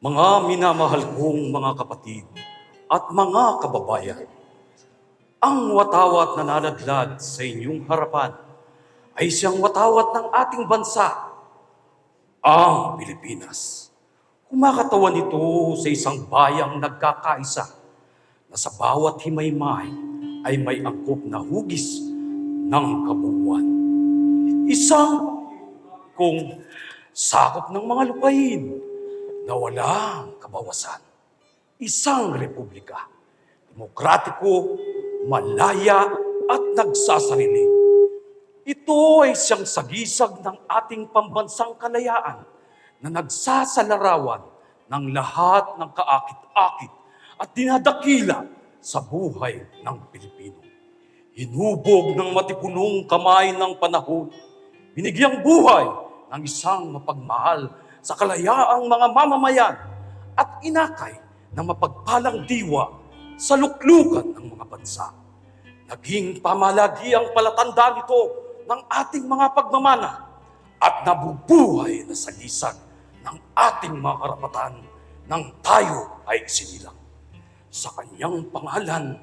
Mga minamahal kong mga kapatid at mga kababayan, ang watawat na nanadlad sa inyong harapan ay siyang watawat ng ating bansa, ang Pilipinas. Kumakatawan ito sa isang bayang nagkakaisa na sa bawat himaymay ay may angkop na hugis ng kabuuan. Isang kung sakop ng mga lupain na walang kabawasan. Isang republika, demokratiko, malaya at nagsasarili. Ito ay siyang sagisag ng ating pambansang kalayaan na nagsasalarawan ng lahat ng kaakit-akit at dinadakila sa buhay ng Pilipino. Hinubog ng matipunong kamay ng panahon, binigyang buhay ng isang mapagmahal sa kalayaang mga mamamayan at inakay ng mapagpalang diwa sa luklukan ng mga bansa. Naging pamalagi ang palatandaan ito ng ating mga pagmamana at nabubuhay na sagisag ng ating mga karapatan nang tayo ay isinilang. Sa kanyang pangalan,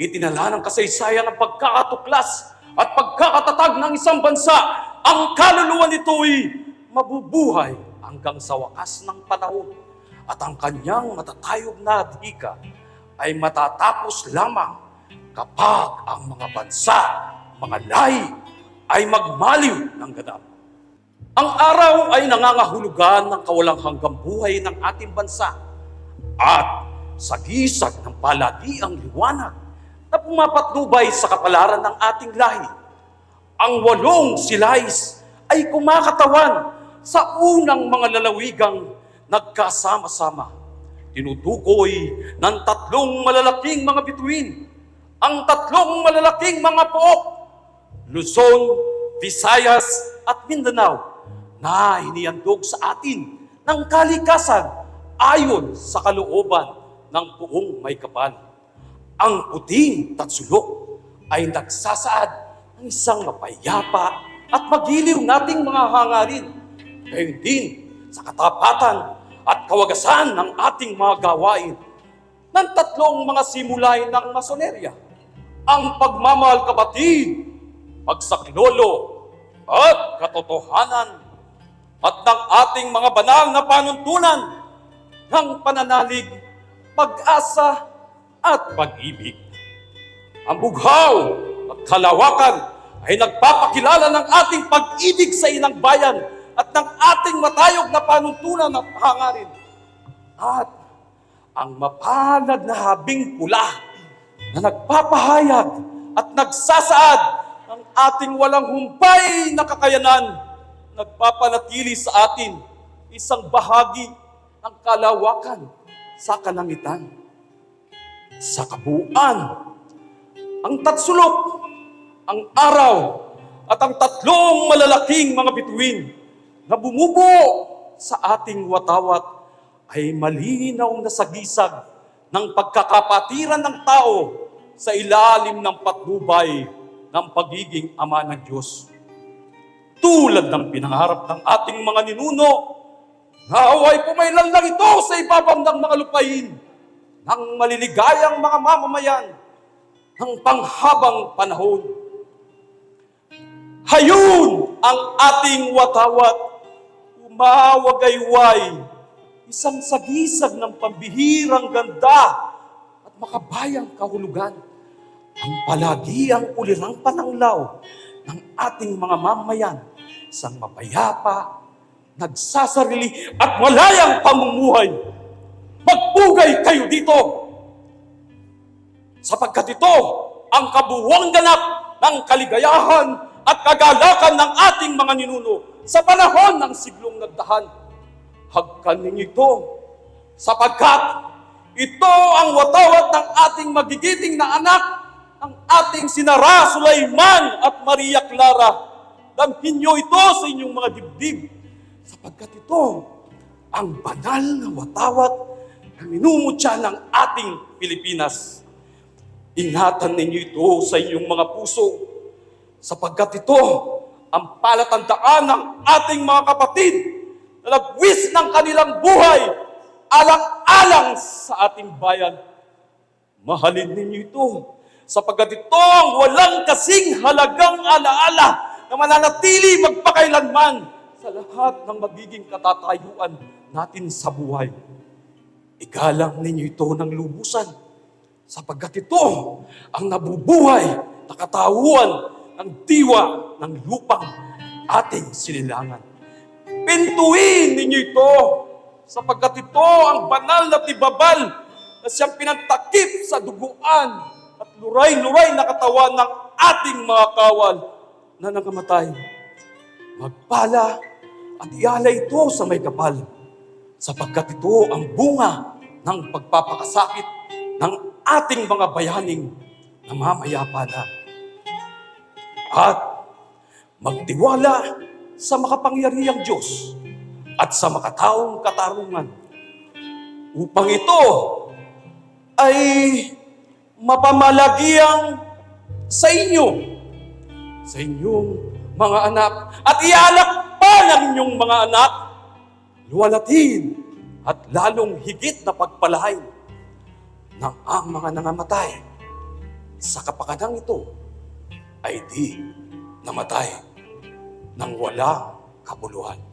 itinala ng kasaysayan ng pagkakatuklas at pagkakatatag ng isang bansa. Ang kaluluwa nito'y mabubuhay hanggang sa wakas ng panahon at ang kanyang matatayog na adhika ay matatapos lamang kapag ang mga bansa, mga lahi, ay magmaliw ng ganap. Ang araw ay nangangahulugan ng kawalang hanggang buhay ng ating bansa at sa gisag ng palagiang liwanag na pumapatnubay sa kapalaran ng ating lahi. Ang walong silais ay kumakatawan sa unang mga lalawigang nagkasama-sama. Tinutukoy ng tatlong malalaking mga bituin, ang tatlong malalaking mga pook, Luzon, Visayas at Mindanao na hinihandog sa atin ng kalikasan ayon sa kalooban ng buong may kapal. Ang puting tatsulok ay nagsasaad ng isang mapayapa at magiliw nating mga hangarin. Gayon din sa katapatan at kawagasan ng ating mga gawain ng tatlong mga simulay ng masonerya. Ang pagmamahal kapatid, pagsaklolo, at katotohanan at ng ating mga banal na panuntunan ng pananalig, pag-asa at pag-ibig. Ang bughaw at kalawakan ay nagpapakilala ng ating pag-ibig sa inang bayan at ng ating matayog na panuntunan at hangarin. At ang mapalad na habing pula na nagpapahayag at nagsasaad ng ating walang humpay na kakayanan, nagpapanatili sa atin isang bahagi ng kalawakan sa kalangitan. Sa kabuuan, ang tatsulok, ang araw, at ang tatlong malalaking mga bituin na bumubo sa ating watawat ay malinaw na sagisag ng pagkakapatiran ng tao sa ilalim ng patnubay ng pagiging ama ng Diyos. Tulad ng pinangarap ng ating mga ninuno, naway pumailan lang ito sa ibabang ng mga lupain ng maliligayang mga mamamayan ng panghabang panahon. Hayun ang ating watawat, umawagayway, isang sagisag ng pambihirang ganda at makabayang kahulugan. Ang palagiang ulirang pananglaw ng ating mga mamamayan, isang mapayapa, nagsasarili at malayang pamumuhay. Magpugay kayo dito! Sapagkat ito ang kabuwang ganap ng kaligayahan at kagalakan ng ating mga ninuno sa panahon ng siglong nagdahan. Hagkan ninyo ito sapagkat ito ang watawat ng ating magigiting na anak, ang ating sinara Sulaiman at Maria Clara. Damhin niyo ito sa inyong mga dibdib sapagkat ito ang banal na watawat na minumutya ng ating Pilipinas. Ingatan ninyo ito sa inyong mga puso sapagkat ito ang palatandaan ng ating mga kapatid na nagwis ng kanilang buhay alang-alang sa ating bayan. Mahalin ninyo ito sapagkat ito ang walang kasing halagang alaala na mananatili magpakailanman sa lahat ng magiging katatayuan natin sa buhay. Igalang ninyo ito ng lubusan sapagkat ito ang nabubuhay na katauhan ng diwa ng lupang ating sinilangan. Pintuin ninyo ito sapagkat ito ang banal na tibabal na siyang pinantakip sa duguan at luray-luray na katawan ng ating mga kawal na nangamatay. Magpala at ialay ito sa may kapal sapagkat ito ang bunga ng pagpapakasakit ng ating mga bayaning namamayapa na. At magtiwala sa makapangyarihang Diyos at sa makataong katarungan upang ito ay mapamalagiang sa inyo, sa inyong mga anak, at ialak pa ng inyong mga anak, luwalatin at lalong higit na pagpalain ng ang mga nangamatay. Sa kapakanang ito ay di namatay ng walang kabuluhan.